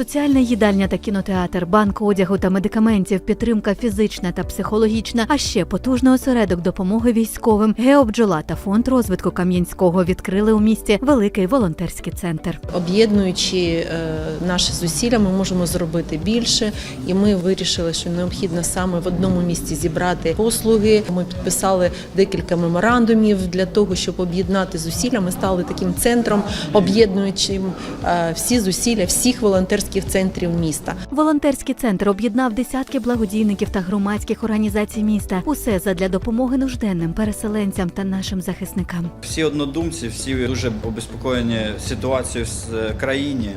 Соціальна їдальня та кінотеатр, банк одягу та медикаментів, підтримка фізична та психологічна, а ще потужний осередок допомоги військовим. Геобджола та фонд розвитку Кам'янського відкрили у місті великий волонтерський центр. Об'єднуючи е, наші зусилля, ми можемо зробити більше, і ми вирішили, що необхідно саме в одному місці зібрати послуги. Ми підписали декілька меморандумів для того, щоб об'єднати зусилля. Ми стали таким центром, об'єднуючим е, всі зусилля всіх волонтерських центрів міста. Волонтерський центр об'єднав десятки благодійників та громадських організацій міста. Усе задля допомоги нужденним переселенцям та нашим захисникам. Всі однодумці, всі дуже обеспокоєні ситуацією в країні,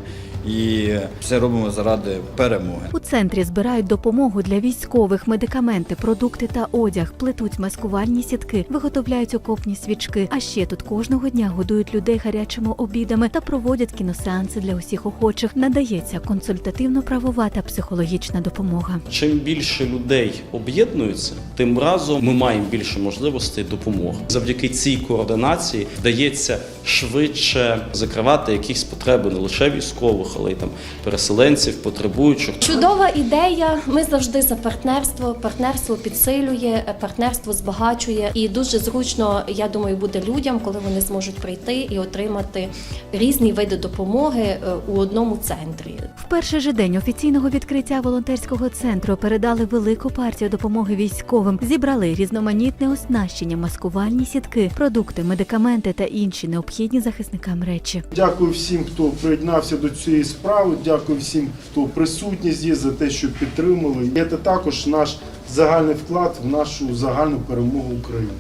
і все робимо заради перемоги. У центрі збирають допомогу для військових, медикаменти, продукти та одяг, плетуть маскувальні сітки, виготовляють окопні свічки. А ще тут кожного дня годують людей гарячими обідами та проводять кіносеанси для усіх охочих. Надається консультативно-правова та психологічна допомога. Чим більше людей об'єднуються, тим разом ми маємо більше можливостей допомоги. Завдяки цій координації вдається швидше закривати якісь потреби не лише військових, але й там переселенців, потребуючих. Чудова ідея. Ми завжди за партнерство. Партнерство підсилює, партнерство збагачує. І дуже зручно, я думаю, буде людям, коли вони зможуть прийти і отримати різні види допомоги е, у одному центрі. В перший же день офіційного відкриття волонтерського центру передали велику партію допомоги військовим. Зібрали різноманітне оснащення, маскувальні сітки, продукти, медикаменти та інші необхідні захисникам речі. Дякую всім, хто приєднався до цієї справи. Дякую всім, хто присутній є за те, що підтримали. Це також наш загальний вклад в нашу загальну перемогу України.